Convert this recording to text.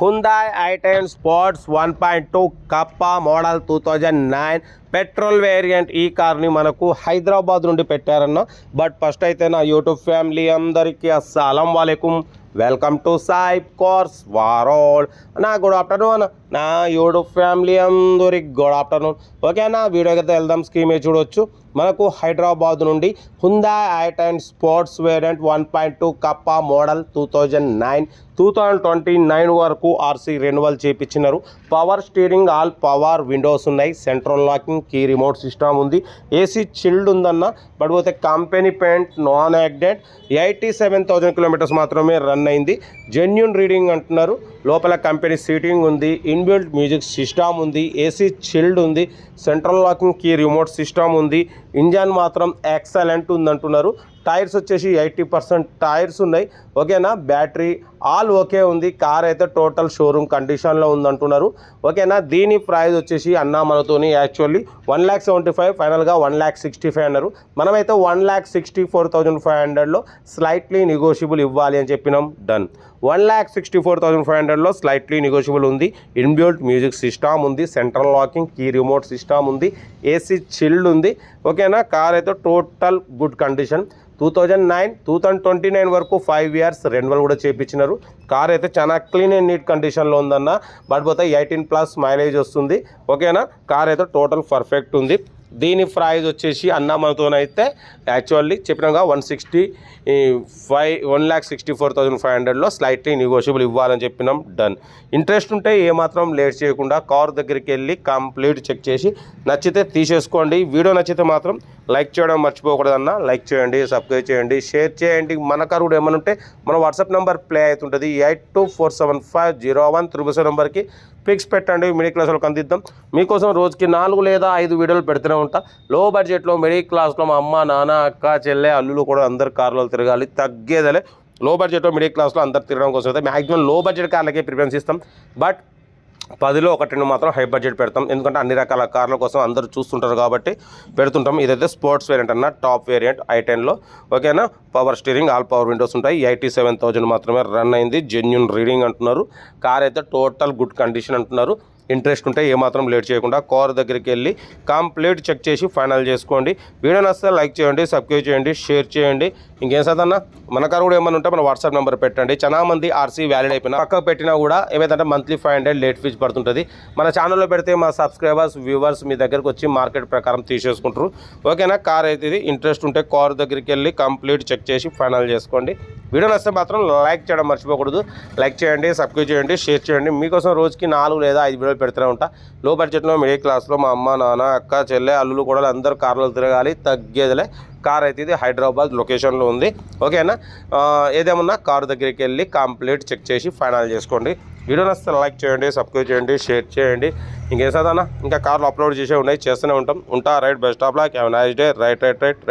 Hyundai i ten sports one point two kappa model two thousand nine petrol variant ఈ కార్ని మనకు హైదరాబాద్ నుండి పెట్టారన్న. But first అయితే నా యూట్యూబ్ ఫ్యామిలీ అందరికీ అస్సలం వాలేకుం. వెల్కమ్ టు సాయిబ్ కోర్స్ వారోడ్ నా గుడ్ ఆఫ్టర్నూన్ అన్న. నా యూట్యూబ్ ఫ్యామిలీ అందరికి గుడ్ ఆఫ్టర్నూన్ ఓకేనా వీడియోకి అయితే వెళ్దాం స్కీమే చూడొచ్చు. మనకు హైదరాబాద్ నుండి Hyundai ఐట్ and sports variant one point two kappa model two thousand nine two thousand twenty nine వరకు RC renewal చేయించినారు power steering all power windows ఉన్నాయి. Central locking key remote system ఉంది. ఏసీ చిల్డ్ ఉందన్న బట్ పోతే company paint non accident eighty seven thousand kilometres మాత్రమే run అయింది. Genuine reading అంటున్నారు. లోపల company seating ఉంది. ఇన్బిల్ట్ మ్యూజిక్ సిస్టమ్ ఉంది. ఏసీ చిల్డ్ ఉంది. Central locking key remote system ఉంది. ఇంజన్ మాత్రం ఎక్సలెంట్ ఉందంటున్నారు. టైర్స్ వచ్చేసి ఎయిటీ పర్సెంట్ టైర్స్ ఉన్నాయి. ఓకేనా? బ్యాటరీ ఆల్ ఓకే ఉంది. కార్ అయితే టోటల్ షోరూమ్ కండిషన్లో ఉందంటున్నారు. ఓకేనా? దీని ప్రైస్ వచ్చేసి అన్నా మనతోని actually one lakh seventy five ఫైనల్గా వన్ ల్యాక్ సిక్స్టీ ఫైవ్ అన్నారు. మనమైతే one lakh sixty four thousand five హండ్రెడ్లో స్లైట్లీ నెగోషియబుల్ ఇవ్వాలి అని చెప్పినాం. Done. One lakh sixty four thousand five హండ్రెడ్లో స్లైట్లీ నెగోషియబుల్ ఉంది. ఇన్బ్యూల్ట్ మ్యూజిక్ సిస్టమ్ ఉంది. Central locking key remote system ఉంది. ఏసీ చిల్డ్ ఉంది. ఓకేనా? కార్ అయితే total good condition. Two thousand nine two thousand twenty nine వరకు ఫైవ్ ఇయర్స్ రెన్యువల్ కూడా చేయించినారు కార్ అయితే చాలా క్లీన్ అండ్ నీట్ కండిషన్లో ఉందన్న. బట్ పోతే ఎయిటీన్ ప్లస్ మైలేజ్ వస్తుంది. ఓకేనా కార్ అయితే టోటల్ పర్ఫెక్ట్ ఉంది. దీని ప్రైజ్ వచ్చేసి అన్నమతోనైతే actually చెప్పినాగా one sixty five one lakh sixty four thousand five హండ్రెడ్లో స్లైట్లీ నెగోషియబుల్ ఇవ్వాలని చెప్పినాం. డన్ ఇంట్రెస్ట్ ఉంటే ఏమాత్రం లేట్ చేయకుండా కార్ దగ్గరికి వెళ్ళి కంప్లీట్ చెక్ చేసి నచ్చితే తీసేసుకోండి. వీడియో నచ్చితే మాత్రం లైక్ చేయడం మర్చిపోకూడదన్న. లైక్ చేయండి సబ్స్క్రైబ్ చేయండి షేర్ చేయండి. మన కారు కూడా ఏమైనా ఉంటే మన వాట్సాప్ నెంబర్ ప్లే అవుతుంటుంది. Eight two four seven five zero one triple seven నెంబర్కి పిక్స్ పెట్టండి. మిడిల్ క్లాస్ వాళ్ళకి అందిద్దాం. మీకోసం రోజుకి నాలుగు లేదా ఐదు వీడియోలు పెడుతూనే ఉంటా. లో బడ్జెట్లో మిడిల్ క్లాస్లో మా అమ్మ నాన్న అక్క చెల్లె అల్లులు కూడా అందరు కార్లో తిరగాలి. తగ్గేదలే. లో బడ్జెట్లో మిడిల్ క్లాస్లో అందరు తిరగడం కోసం అయితే మ్యాక్సిమం లో బడ్జెట్ కార్లకే ప్రిఫరెన్స్ ఇస్తాం. బట్ పదిలో ఒకటి మాత్రం హై బడ్జెట్ పెడతాం. ఎందుకంటే అన్ని రకాల కార్ల కోసం అందరూ చూస్తుంటారు కాబట్టి పెడుతుంటాం. ఇదైతే స్పోర్ట్స్ వేరియంట్ అన్న టాప్ వేరియంట్ ఐ టెన్లో. ఓకేనా? Power steering all power windows ఉంటాయి. ఎయిటీ సెవెన్ థౌజండ్ మాత్రమే రన్ అయింది. జెన్యున్ రీడింగ్ అంటున్నారు. కార్ అయితే టోటల్ గుడ్ కండిషన్ అంటున్నారు. ఇంట్రెస్ట్ ఉంటే ఏమాత్రం లేట్ చేయకుండా కార్ దగ్గరికి వెళ్ళి కంప్లీట్ చెక్ చేసి ఫైనల్ చేసుకోండి. వీడియో నచ్చితే లైక్ చేయండి సబ్స్క్రైబ్ చేయండి షేర్ చేయండి. ఇంకేం సదన్న మన కారు కూడా ఏమైనా ఉంటే మన వాట్సాప్ నెంబర్ పెట్టండి. చాలా మంది ఆర్సీ వ్యాలిడ్ అయిపోయినా పక్కకు పెట్టినా కూడా ఏమైతే monthly five hundred late fees పడుతుంటుంది. మన ఛానల్లో పెడితే మా సబ్స్క్రైబర్స్ వ్యూవర్స్ మీ దగ్గరకు వచ్చి మార్కెట్ ప్రకారం తీసేసుకుంటారు. ఓకేనా కార్ అయితే ఇది. ఇంట్రెస్ట్ ఉంటే కార్ దగ్గరికి వెళ్ళి కంప్లీట్ చెక్ చేసి ఫైనల్ చేసుకోండి. వీడియో నచ్చితే మాత్రం లైక్ చేయడం మర్చిపోకూడదు. లైక్ చేయండి సబ్స్క్రైబ్ చేయండి షేర్ చేయండి. మీకోసం రోజుకి నాలుగు లేదా ఐదు వీడియోలు పెడుతూనే ఉంటా. లో బడ్జెట్లో మిడిల్ క్లాస్లో మా అమ్మ నాన్న అక్క చెల్లె అల్లులు కూడా అందరూ కార్లో తిరగాలి. తగ్గేదిలే. కార్ అయితే ఇది హైదరాబాద్ లొకేషన్లో ఉంది. ఓకేనా? ఏదేమన్నా కార్ దగ్గరికి వెళ్ళి కంప్లీట్ చెక్ చేసి ఫైనల్ చేసుకోండి. వీడియో నచ్చితే లైక్ చేయండి సబ్స్క్రైబ్ చేయండి షేర్ చేయండి. ఇంకేం సదన్నా ఇంకా కార్లు అప్లోడ్ చేసే ఉన్నాయి చేస్తూనే ఉంటాం. ఉంటా right best of luck. Have nice day. Right right right.